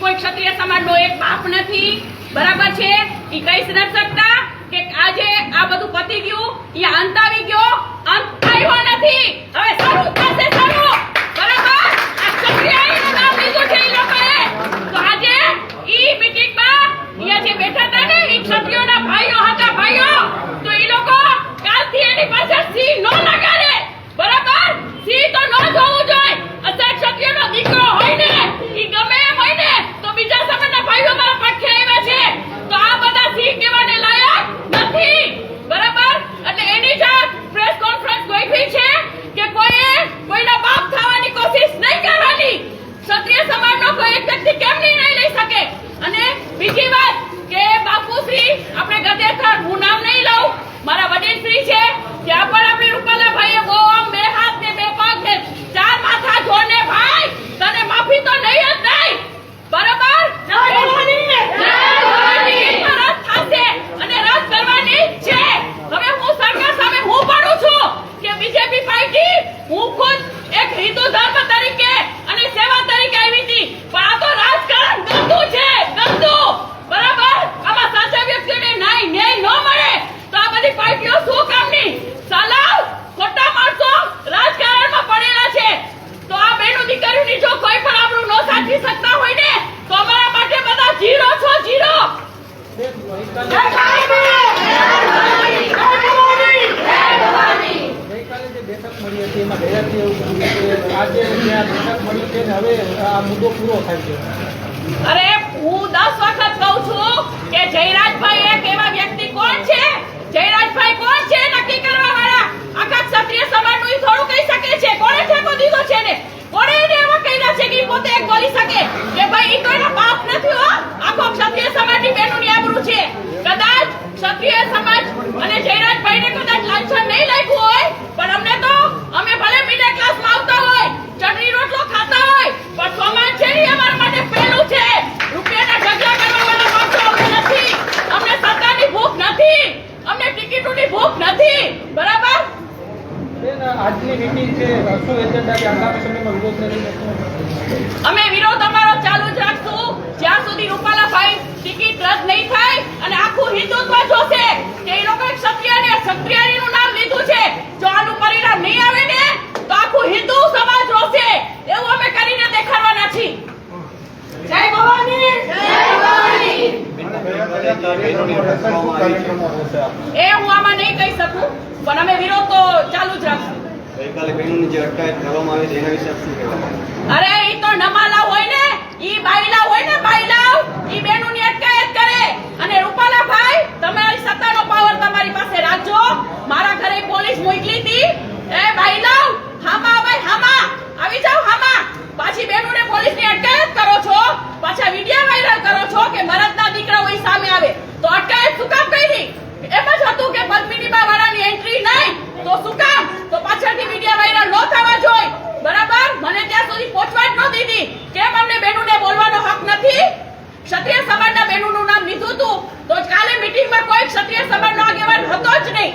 કોઈ ક્ષત્રિય સમાજનો એક બાપ નથી. બરાબર છે? એ કહી નથી શકતા કે આજે આ બધું પતી ગયું, એ અંત આવી ગયો, અંત આવ્યો નથી. હવે શરૂ થશે શરૂ બરાબર આ ક્ષત્રિયનું નામ લીધું છે ઈ લોકોએ તો આજે ઈ મીટિંગમાં અહીંયા જે બેઠા હતા ને ઈ ક્ષત્રિયોના ભાઈઓ હતા ભાઈઓ તો ઈ લોકો કાલથી એની પાછળ સિંહ નો લગાડે બરાબર સિંહ તો ન જોવું જોઈએ અત્યારે ક્ષત્રિયનો દીકરો હોય ને ઈ ગમે એમ હોય ને તો બીજા સમાજના ભાઈઓ મારા પડખે આવ્યા છે તો આ બધા સિંહ કહેવાને લાયક નથી બરાબર એટલે એની જ પ્રેસ કોન્ફરન્સ ગોઠવી છે કે કોઈએ કોઈના બાપ થવાની કોશિશ નહીં કરવાની ક્ષત્રિય સમાજનો કોઈ એક વ્યક્તિ કેમ નિર્ણય લઈ શકે અને બીજી વાત કે બાપુશ્રી આપણે ગદેથર હું નામ નહીં લઉં. મારા વડીલશ્રી છે, ત્યાં પણ આપણે રૂપાલા ભાઈએ બહુ આમ બે હાથ ને બે પગ ને ચાર માથા જોડને ભાઈ તને માફી તો નહીં જ નહીં બરાબર જય ભવાની જય ભવાની રદ થશે અને રદ કરવાની જ છે હવે હું સરકાર સામે હું પડું છું કે બીજેપી પાર્ટી હું ખુદ એક હિન્દુ ધર્મ તરીકે અને સેવા તરીકે આવી હતી પણ આ તો રાજકારણ ગંદુ છે ગંદુ બરાબર આમાં સાચા વ્યક્તિને ન્યાય ન્યાય ન મળે તો આ બધી પાર્ટીઓ શું કામની સાલાવ ખોટા માણસો રાજકારણમાં પડેલા છે તો આ બેનો દીકરીઓની જો કોઈ પણ આપણું ન સાચી શકતા હોય ને તો અમારા માટે બધા જીરો છો જીરો જય ભારત! જય ભવાની! ગઈકાલે જે બેઠક મળી હતી એમાં ગયાથી એવું કહ્યું કે આજે જે આ બેઠક મળી છે. અરે હું દસ વખત કહું છું કે જયરાજભાઈ એક એવા વ્યક્તિ કોણ છે જયરાજભાઈ કોણ છે નક્કી કરવા વાળા આખા ક્ષત્રિય સમાજનું ઈ થોડું કહી શકે છે કોણે ઠેકો દીધો છે ને કોણે એને એવા કહ્યા છે કે ઈ પોતે એક બોલી શકે કે ભાઈ ઈ તો એના બાપ નથી હો આખો ક્ષત્રિય સમાજની બહેનોની આબરૂ છે કદાચ ક્ષત્રિય સમાજ અને જયરાજભાઈને કદાચ લાંછન નહીં લાગ્યું હોય પણ અમને તો અમે ભલે મિડલ ક્લાસમાં આવતા હોય ચટણી રોટલો ખાતા હોય પણ સમાજ છે ને ઈ અમારા માટે પહેલું છે રૂપિયાના ઢગલા કરવા વાળા માણસો અમે નથી અમને સત્તાની ભૂખ નથી અમને ટિકિટોની ભૂખ નથી બરાબર બેન આજની મીટિંગ છે શું એજન્ડા કે આગામી સમયમાં વિરોધને લઈને શું અમે વિરોધ અમારો ચાલુ જ રાખશું. જ્યાં સુધી રૂપાલાભાઈ ટિકિટ રદ નહીં થાય અને આખું હિન્દુત્વ જોશે કે એ લોકોએ ક્ષત્રિય ને ક્ષત્રિયનું નામ લીધું છે જો આનું પરિણામ નહીં આવે ને તો આખું હિન્દુ સમાજ રોશે. એવું અમે કરીને દેખાડવાના છીએ. જય ભવાની જય ભવાની. એ હું આમાં નહીં કહી શકું. પણ અમે વિરોધ તો ચાલુ જ રાખશું. ગઈકાલે બહેનોની જે અટકાયત કરવામાં આવી છે એના વિશે શું કહેવા અરે ઈ તો નમાલા હોય ને ઈ બાયલા હોય ને બાયલાવ ઈ બેનુની અટકાયત કરે. અને રૂપાલા ભાઈ તમારી સત્તાનો પાવર તમારી પાસે રાખજો. મારા ઘરે પોલીસ મોકલી હતી. એ બાયલાવ હામા ભાઈ હામા આવી જાવ હામા. પાછી બેનુને પોલીસની અટકાયત કરો છો. પાછા વિડિયો વાયરલ કરો છો કે મરદના દીકરા હોય સામે આવે. તો અટકાયત શું કામ કરી? એમ જ હતું કે નહીં તો શું કામ? તો પાછળથી વિડિયો વાયરલ ન થવા જોઈએ બરાબર? મને ત્યાં સુધી પહોંચવા જ ન દીધી. કેમ અમને બેનુને બોલવાનો હક નથી? ક્ષત્રિય સમાજના બેનુનું નામ લીધું હતું તો કાલે મીટિંગમાં કોઈ ક્ષત્રિય સમાજનો આગેવાન હતો જ નહીં.